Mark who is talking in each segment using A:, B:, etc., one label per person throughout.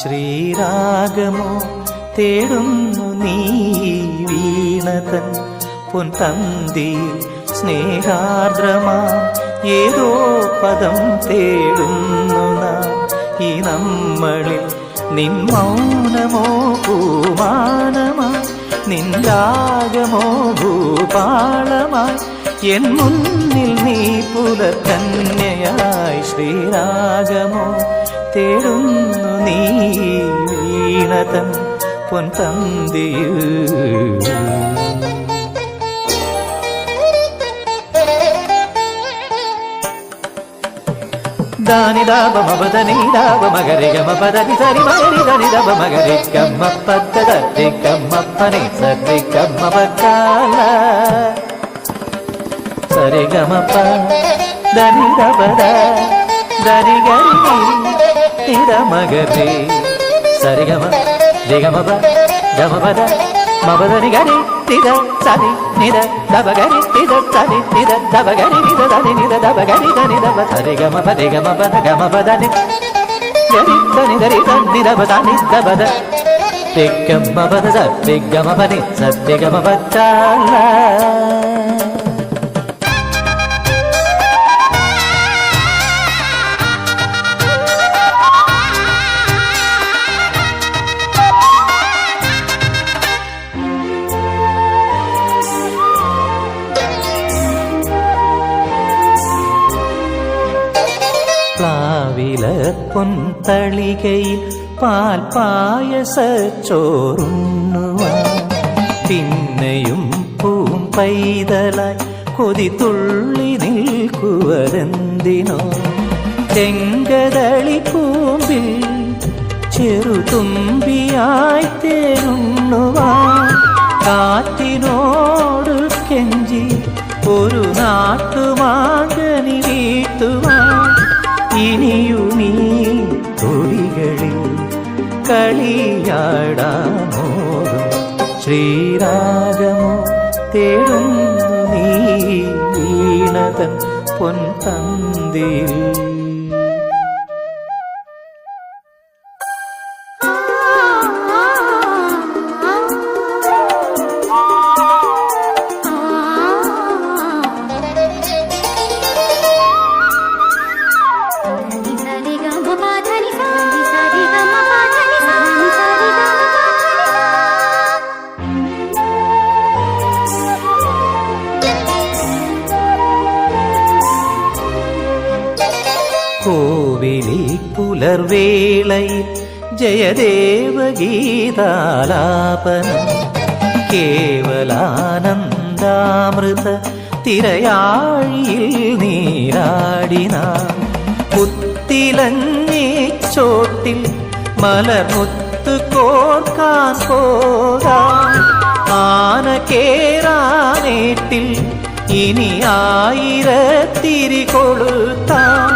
A: ശ്രീരാഗമോ തേടുന്നു നീ വീണതൻ പൊൻതന്തിയിൽ സ്നേഹാർദ്രമാ ഏതോ പദം തേടുന്നു നാം. ഈ നമ്മളിൽ നിൻ മൗനമോ പൂമാനമായി നിൻ രാഗമോ ഭൂപാളമായി എൻ മുന്നിൽ നീ പുലത്തന്നെയായി ശ്രീരാഗമോ തേടുന്നു നീ വീണതൻ പൊൻതന്തിയിൽ దాని దాబ మబదని దాబ మగరి గమ పదని సరి మగరి దని దబ మగరి కమ్మ పద్ద దరి కమ్మ పని సరి కమ్మ పక్కాల సరి గమ ప దని దబ ద దని గరి తిడ మగరి సరిగమ దిగమబ గమబద మబదని గరి తిద సరి నిద దబగరి తిద సరి నిద దబగరి నిద దని నిద దబగరి దని దబ సరిగమ పదిగమ పద గమ పదని గరి దని దరి దని దబ దని దబద తిగ్గమ్మ పద సత్తిగమ పని సత్తిగమ పచ్చాలా പ്ലാവില പൊൻതളികയിൽ പാൽ പായസ ചോറുണ്ണുവാൻ പിന്നെയും പൂം പൈതലായി കൊതി തുള്ളി നിൽക്കുവരെന്തിനോ ചെങ്കതളി പൂമ്പിൽ ചെറുതുമ്പിയായി തേനുണ്ണുവാൻ. കാറ്റിനോട് കെഞ്ചി ഒരു നാട്ടുമാകനി വീട്ടുവാൻ. ഇനിയുമീ തൊടികളിൽ കളിയാടാമോ? ശ്രീരാഗമോ തേടുന്നു നീ വീണതൻ പൊൻതന്തിയിൽ കോവിലിൽ പുലർവേളയിൽ ജയദേവഗീതാലാപനം കേവലാനന്ദാമൃത തിരയാഴിയിൽ നീരാടിന പുത്തിലങ്ങേ ചോട്ടിൽ മലർമുത്ത് കോർക്കാൻ പോകാം. ആന കേറാനേട്ടിൽ ഇനി ആയിരത്തിരി കൊളുത്താം.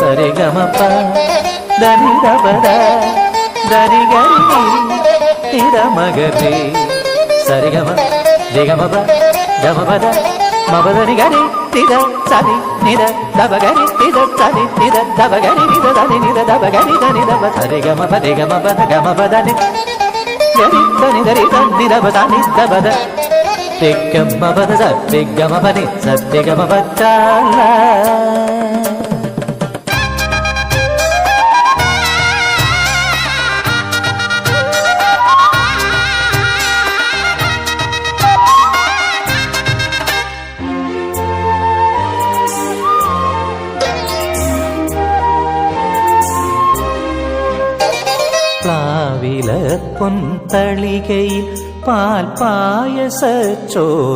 A: సరిగమప దని దబద దరి గరి తిర మగరి సరిగమ దిగమప గమపద మబదని గరి తిద సరి నిద దబగరి తిద సరి నిద దబగరి నిద దని నిద దబగరి దని దబ సరిగమప దిగమప గమప దని గరి దని దరి దని దబ దని దబద திக்கம்மபத திக்கமபனி சத்திகமபச்சாலா പാവില തളികയിൽ പാൽ പായസച്ചോ